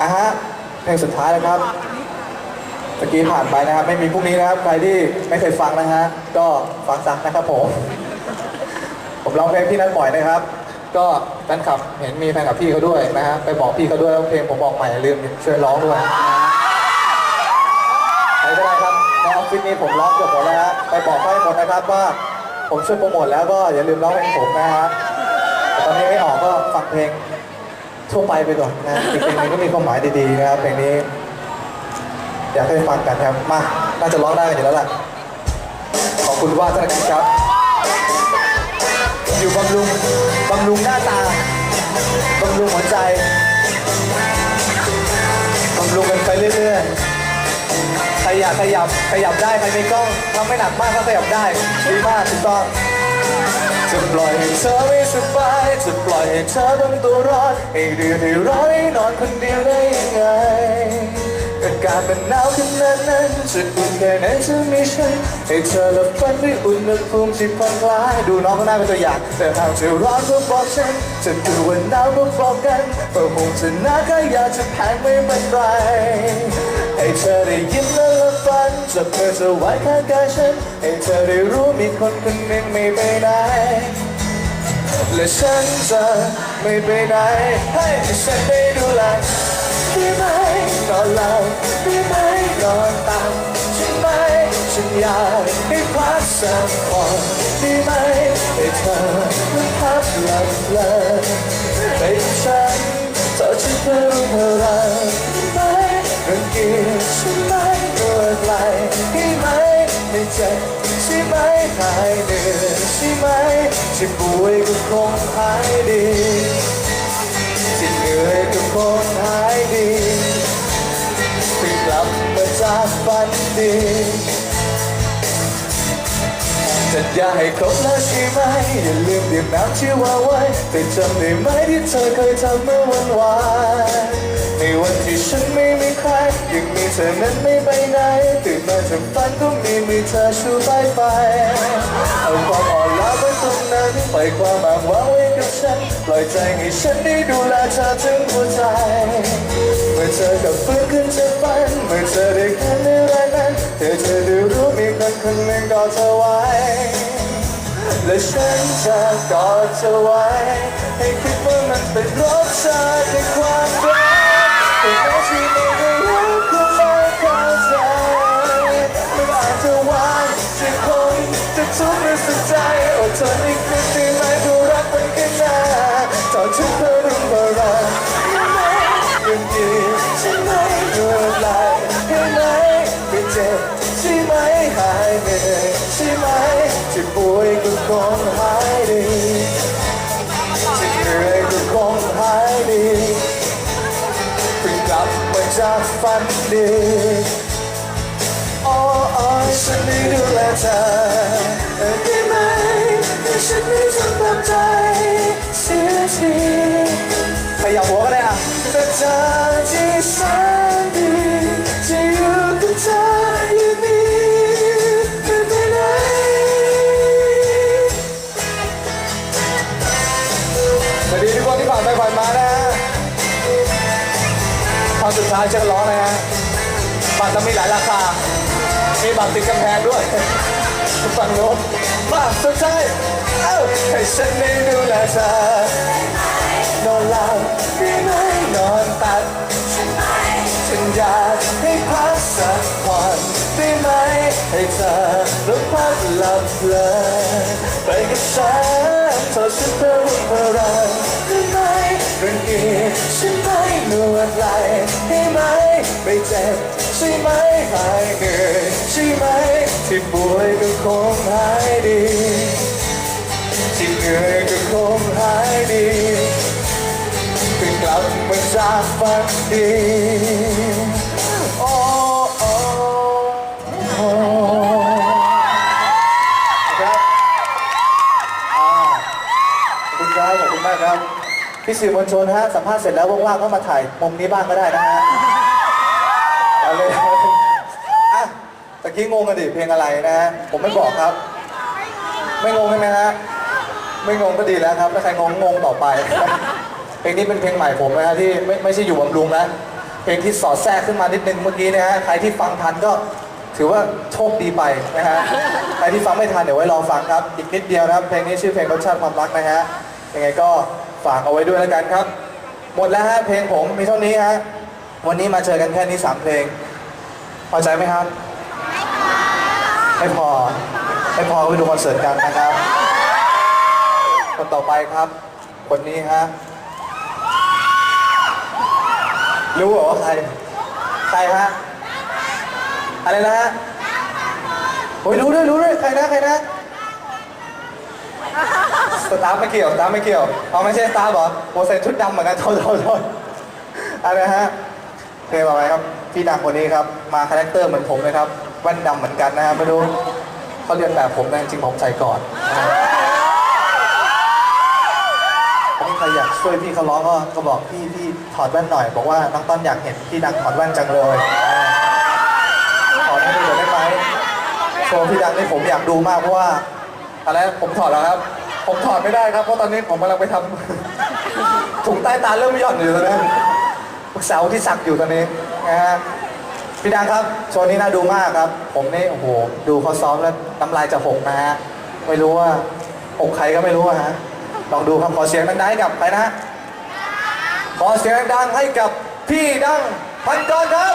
อะฮะเพลงสุดท้ายแล้วครับตะกี้ผ่านไปนะครับ ไม่มีพรุ่งนี้นะครับ ใครที่ไม่เคยฟังนะฮะก็ฟังซักนะครับผม ผมร้องเพลงพี่นัทบ่อยนะครับ ก็แฟนคลับเห็นมีแฟนคลับพี่เขาด้วยนะฮะไปบอกพี่เขาด้วยว่าเพลงผมบอกใหม่ลืมช่วยร้องด้วยใครก็ได้ครับในออฟฟิศนี้ผมร้องเกือบหมดแล้วฮะไปบอกเขาให้หมดนะครับว่าผมช่วยโปรโมทแล้วก็อย่าลืมร้องเพลงผมนะฮะแต่ตอนนี้ไม่ออกก็ฟังเพลง ทั่วไปไปก่อนนะอีกเพลงหนึงก็มีความหมายดีๆนะครับเพลงนี้ อยากให้ฟังกันครับ มา น่าจะร้องได้กันอยู่แล้วล่ะ ขอบคุณว่าท่านอาจารย์ครับ อยู่บำรุงบำรุงหน้าตาบำรุงหัวใจบำรุงกันไปเรื่อยๆ ใครอยากขยับขยับได้ ใครไมีกล้องทำไม่หนักมากก็ขยับได้ ดีมากถูกต้อง จะปล่อยให้เธอไม่สบาย จะปล่อยให้เธอต้องตัวร้อนให้เดือดให้ร้อนให้นอนคนเดียวได้ยังไงอากาศมันหนาวขนาดนั้นจะอุ่นแค่ไหนจะมีฉันให้เธอหลับฝันด้วยอุณหภูมิที่ผ่อนคลายดูน้องข้างหน้าเป็นตัวอย่างแต่หากจะร้อนก็บอกฉันจะดูว่าหนาวก็บอกกันเพราะคงจะหนาก็อยากจะแพงไม่เป็นไรให้เธอได้ยิ้มและ หลับเพื่อจะไว้ข้างกายฉัน ให้เธอได้รู้มีคนคนหนึ่งไม่ไปไหนและฉันจะไม่ไปไหนให้ฉันได้ดูแลได้ไหมนอนหลับได้ไหมนอนตามใช่ไหมฉันอยากให้พักสักผ่อนได้ไหมให้เธอนั้นพักหลับเลยให้ฉันเธอฉันเพื่อรู้เมื่อ ไหมที่ป่วยก็คงหายดีที่เหนื่อยก็คงหายดีเพิ่งกลับมาจากฝันดีจะอย่าให้ครบแล้วใช่ไหมอย่าลืมดื่มน้ำที่ว่าไว้แต่จำได้ไหมที่เธอเคยทำเมื่อวันวานในวันที่ฉันไม่มีใครยังมีเธอนั้นไม่ไปไหนตื่นมาจากฝันก็มีมีเธอชูใบไปเอาความ ปล่อยความอ้างว้างไว้กับฉัน ปล่อยใจให้ฉันได้ดูแลเธอถึงหัวใจ เมื่อเธอกับฟื้นขึ้นจากฝัน เมื่อเธอได้เห็นในแรงนั้น เธอจะได้รู้มีคนคนหนึ่งกอดเธอไว้ และฉันจะกอดเธอไว้ ให้คิดว่ามันเป็นรสชาติในความรัก จากฝันดีโอ้ยฉันได้ดูแลเธอได้ไหมให้ฉันได้ทำตาม ตอนสุดท้ายเชิญร้องนะฮะบัตรจะมีหลายราคา มีบัตรติดกำแพงด้วยฝั่งโน้นมาสุดท้ายเอ้าให้ฉันได้ดูแลเธอนอนหลับได้ไหมนอนตัดฉันอยากให้พักสักผ่อนได้ไหมให้เธอแล้พักหลับเลยไปกับฉันเธอฉันเพื่อรู้เพื่อรักได้ไหมรังเกียจใช่ไหมนวดไหล่ได้ไหม ไม่เจ็บใช่ไหมหายเหนื่อยใช่ไหมที่ป่วยก็คงหายดีที่เหนื่อยก็คงหายดีเพิ่งกลับมาจากฝันดีโอ้โอ้โอ้ครับอ่าขอบคุณครับขอบคุณมากครับพี่สื่อมวลชนฮะสัมภาษณ์เสร็จแล้วว่างๆก็มาถ่ายมุมนี้บ้างก็ได้นะฮะ เอาเลยอะตะกี้งงกันดิเพลงอะไรนะฮะผมไม่บอกครับ ไม่งงใช่ไหมฮะไม่งงก็ดีแล้วครับถ้าใครงงงงต่อไป เพลงนี้เป็นเพลงใหม่ผมนะฮะที่ไม่ไม่ใช่อยู่บำรุงนะเพลงที่สอดแทรกขึ้นมานิดนึงเมื่อกี้นะฮะใครที่ฟังทันก็ถือว่าโชคดีไปนะฮะใครที่ฟังไม่ทันเดี๋ยวไว้รอฟังครับ อีกนิดเดียวนะครับ เพลงนี้ชื่อเพลงรสชาติความรักนะฮะยังไงก็ฝากเอาไว้ด้วยแล้วกันครับ หมดแล้วฮะเพลงผมมีเท่านี้ฮะ วันนี้มาเจอกันแค่นี้สามเพลง พอใจไหมครับ ไม่พอ ไม่พอก็ไปดูคอนเสิร์ตกันนะครับ คนต่อไปครับ คนนี้ฮะ รู้เหรอว่าใคร ใครฮะ อะไรนะฮะโอ้ยรู้ด้วยรู้ด้วยใครนะใครนะสตาร์ไม่เกี่ยวสตาร์ไม่เกี่ยวเอาไม่ใช่สตาร์เหรอโอใส่ชุดดำเหมือนกันโทษโทษโทษอะไรนะฮะ เพลงต่อไปครับพี่ดังคนนี้ครับ มาคาแรคเตอร์เหมือนผมเลยครับแว่นดำเหมือนกันนะฮะไม่รู้เขาเรียนแบบผมนะจริงผมใส่ก่อนอันนี้ใครอยากช่วยพี่เขาร้องก็ก็บอกพี่พี่ถอดแว่นหน่อย บอกว่าน้องต้นอยากเห็นพี่ดังถอดแว่นจังเลยถอดให้ดูได้ไหมโชว์พี่ดังนี่ผมอยากดูมากเพราะว่าอะไรผมถอดแล้วครับ ผมถอดไม่ได้ครับเพราะตอนนี้ผมกำลังไปทำถุงใต้ตาเริ่มหย่อนอยู่ตอนนี้ เสาที่สักอยู่ตอนนี้นะฮะพี่ดังครับโชว์นี้น่าดูมากครับ ผมนี่โอ้โหดูเขาซ้อมแล้วน้ำลายจะหกนะฮะไม่รู้ว่าอกใครก็ไม่รู้อะฮะลองดูครับขอเสียงดังๆให้กับใครนะขอเสียงดังให้กับพี่ดังพันกรครับ